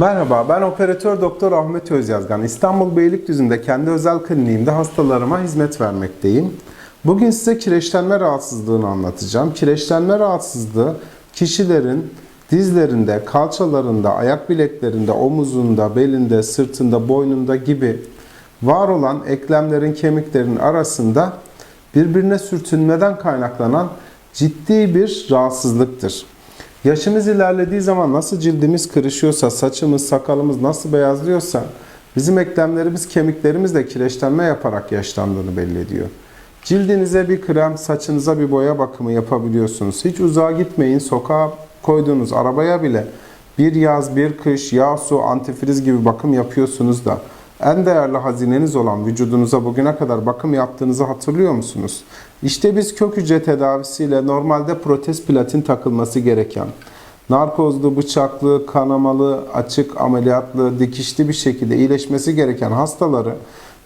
Merhaba, ben operatör doktor Ahmet Özyazgan. İstanbul Beylikdüzü'nde kendi özel kliniğimde hastalarıma hizmet vermekteyim. Bugün size kireçlenme rahatsızlığını anlatacağım. Kireçlenme rahatsızlığı kişilerin dizlerinde, kalçalarında, ayak bileklerinde, omuzunda, belinde, sırtında, boynunda gibi var olan eklemlerin, kemiklerin arasında birbirine sürtünmeden kaynaklanan ciddi bir rahatsızlıktır. Yaşımız ilerlediği zaman nasıl cildimiz kırışıyorsa, saçımız, sakalımız nasıl beyazlıyorsa bizim eklemlerimiz, kemiklerimiz de kireçlenme yaparak yaşlandığını belli ediyor. Cildinize bir krem, saçınıza bir boya bakımı yapabiliyorsunuz. Hiç uzağa gitmeyin. Sokağa koyduğunuz arabaya bile bir yaz, bir kış, yağ, su, antifriz gibi bakım yapıyorsunuz da en değerli hazineniz olan vücudunuza bugüne kadar bakım yaptığınızı hatırlıyor musunuz? İşte biz kök hücre tedavisiyle normalde protez platin takılması gereken, narkozlu, bıçaklı, kanamalı, açık ameliyatlı, dikişli bir şekilde iyileşmesi gereken hastaları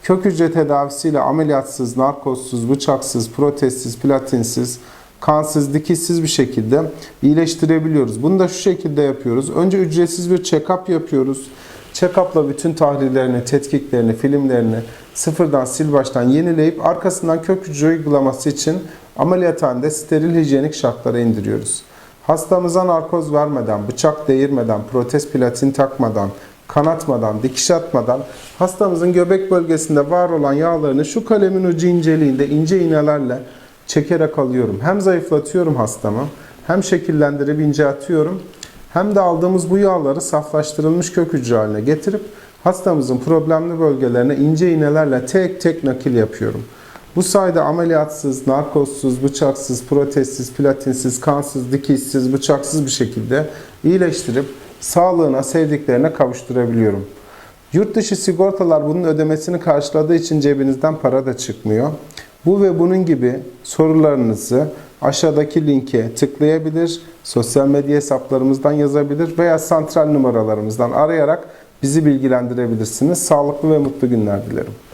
kök hücre tedavisiyle ameliyatsız, narkozsuz, bıçaksız, protezsiz, platinsiz, kansız, dikişsiz bir şekilde iyileştirebiliyoruz. Bunu da şu şekilde yapıyoruz. Önce ücretsiz bir check-up yapıyoruz. Check-up'la bütün tahlillerini, tetkiklerini, filmlerini sıfırdan sil baştan yenileyip arkasından kök hücre uygulaması için ameliyathanede steril hijyenik şartlara indiriyoruz. Hastamıza narkoz vermeden, bıçak değirmeden, protez platin takmadan, kanatmadan, dikiş atmadan hastamızın göbek bölgesinde var olan yağlarını şu kalemin ucu inceliğinde ince iğnelerle çekerek alıyorum. Hem zayıflatıyorum hastamı, hem şekillendirip inceltiyorum, hem de aldığımız bu yağları saflaştırılmış kök hücre haline getirip hastamızın problemli bölgelerine ince iğnelerle tek tek nakil yapıyorum. Bu sayede ameliyatsız, narkozsuz, bıçaksız, protezsiz, platinsiz, kansız, dikişsiz, bıçaksız bir şekilde iyileştirip sağlığına, sevdiklerine kavuşturabiliyorum. Yurt dışı sigortalar bunun ödemesini karşıladığı için cebinizden para da çıkmıyor. Bu ve bunun gibi sorularınızı aşağıdaki linke tıklayabilir, sosyal medya hesaplarımızdan yazabilir veya santral numaralarımızdan arayarak bizi bilgilendirebilirsiniz. Sağlıklı ve mutlu günler dilerim.